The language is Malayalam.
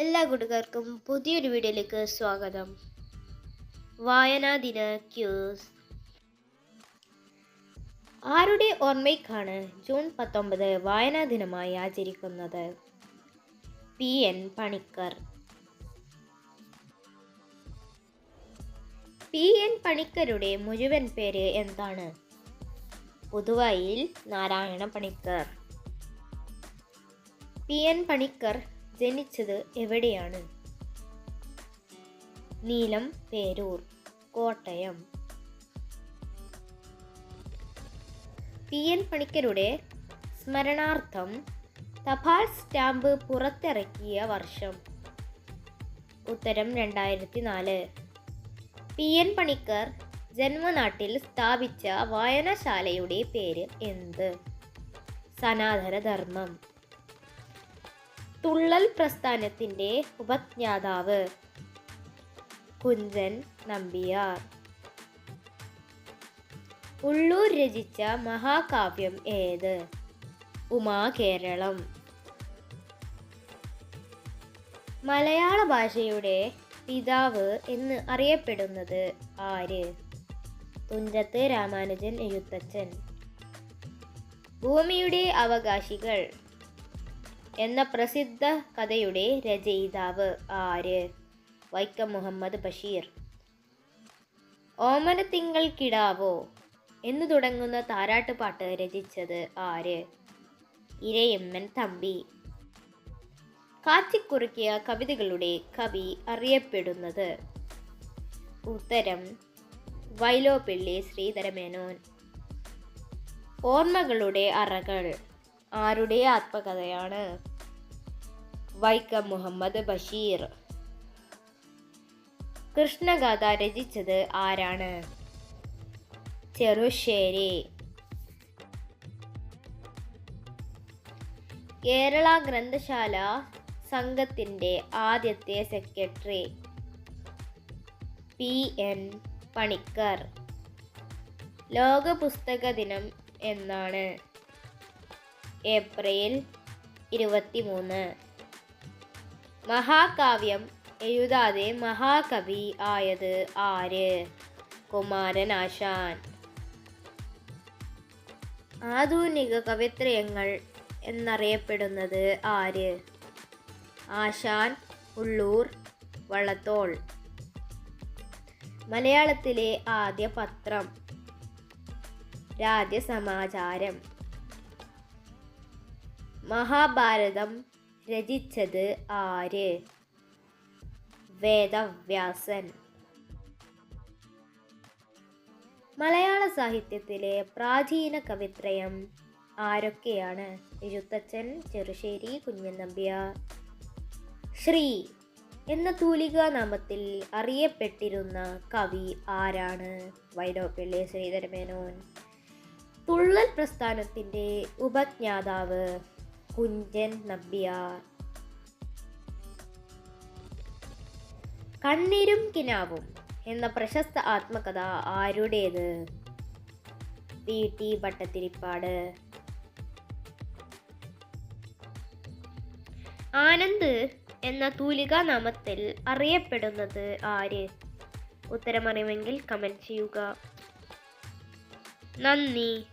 എല്ലാ കൂട്ടുകാർക്കും പുതിയൊരു വീഡിയോയിലേക്ക് സ്വാഗതം. വായനാ ദിന ക്യൂസ്. ആരുടെ ഓർമ്മയ്ക്കാണ് ജൂൺ പത്തൊമ്പത് വായനാ ദിനമായി ആചരിക്കുന്നത്? P. N. Panicker. P. N. പണിക്കരുടെ മുഴുവൻ പേര് എന്താണ്? പുതുവായിൽ നാരായണ പണിക്കർ. പി. എൻ. പണിക്കർ ജനിച്ചത് എവിടെയാണ്? Neelamperoor Kottayam. P. N. പണിക്കരുടെ സ്മരണാർത്ഥം തപാൽ സ്റ്റാമ്പ് പുറത്തിറക്കിയ വർഷം. ഉത്തരം രണ്ടായിരത്തി നാല് പി. എൻ. പണിക്കർ ജന്മനാട്ടിൽ സ്ഥാപിച്ച വായനശാലയുടെ പേര് എന്ത്? സനാതനധർമ്മം. തുള്ളൽ പ്രസ്ഥാനത്തിന്റെ ഉപജ്ഞാതാവ്. കുഞ്ചൻ നമ്പിയാർ. ഉള്ളൂർ രചിച്ച മഹാകാവ്യം ഏത്? ഉമാകേരളം മലയാള ഭാഷയുടെ പിതാവ് എന്ന് അറിയപ്പെടുന്നത് ആര്? തുഞ്ചത്ത് രാമാനുജൻ എഴുത്തച്ഛൻ. ഭൂമിയുടെ അവകാശികൾ എന്ന പ്രസിദ്ധ കഥയുടെ രചയിതാവ് ആര്? വൈക്കം മുഹമ്മദ് ബഷീർ. ഓമനത്തിങ്കൾ കിടാവോ എന്ന് തുടങ്ങുന്ന താരാട്ടുപാട്ട് രചിച്ചത് ആര്? ഇരയമ്മൻ തമ്പി. കാച്ചിക്കുറുക്കിയ കവിതകളുടെ കവി അറിയപ്പെടുന്നത് ഉത്തരം വൈലോപ്പിള്ളി ശ്രീധരമേനോൻ. ഓർമ്മകളുടെ അറകൾ. ആരുടെ ആത്മകഥയാണ്? വൈക്കം മുഹമ്മദ് ബഷീർ. കൃഷ്ണഗാഥ രചിച്ചത് ആരാണ്? ചെറുശ്ശേരി. കേരള ഗ്രന്ഥശാല സംഘത്തിന്റെ ആദ്യത്തെ സെക്രട്ടറി. പി. എൻ. പണിക്കർ. ലോക പുസ്തക ദിനം എന്നാണ്. ഏപ്രിൽ ഇരുപത്തിമൂന്ന്. മഹാകാവ്യം എഴുതാതെ മഹാകവി ആയത് ആര്? കുമാരൻ ആശാൻ ആധുനിക കവിത്രയങ്ങൾ എന്നറിയപ്പെടുന്നത് ആര്? ആശാൻ ഉള്ളൂർ വള്ളത്തോൾ മലയാളത്തിലെ ആദ്യ പത്രം. രാജ്യസമാചാരം മഹാഭാരതം രചിച്ചത് ആര്? വേദവ്യാസൻ. മലയാള സാഹിത്യത്തിലെ പ്രാചീന കവിത്രയം ആരൊക്കെയാണ്? എഴുത്തച്ഛൻ ചെറുശ്ശേരി കുഞ്ഞൻ നമ്പ്യാർ ശ്രീ എന്ന തൂലികാ നാമത്തിൽ അറിയപ്പെട്ടിരുന്ന കവി ആരാണ്? വൈലോപ്പിള്ളി ശ്രീധരമേനോൻ. തുള്ളൽ പ്രസ്ഥാനത്തിന്റെ ഉപജ്ഞാതാവ് കുഞ്ചൻ നമ്പ്യാർ. കണ്ണീരും കിനാവും എന്ന പ്രശസ്ത ആത്മകഥ ആരുടേത്? P T. ഭട്ടത്തിരിപ്പാട് ആനന്ദ് എന്ന തൂലിക നാമത്തിൽ അറിയപ്പെടുന്നത് ആര്? ഉത്തരമറിയുമെങ്കിൽ കമന്റ് ചെയ്യുക. നന്ദി.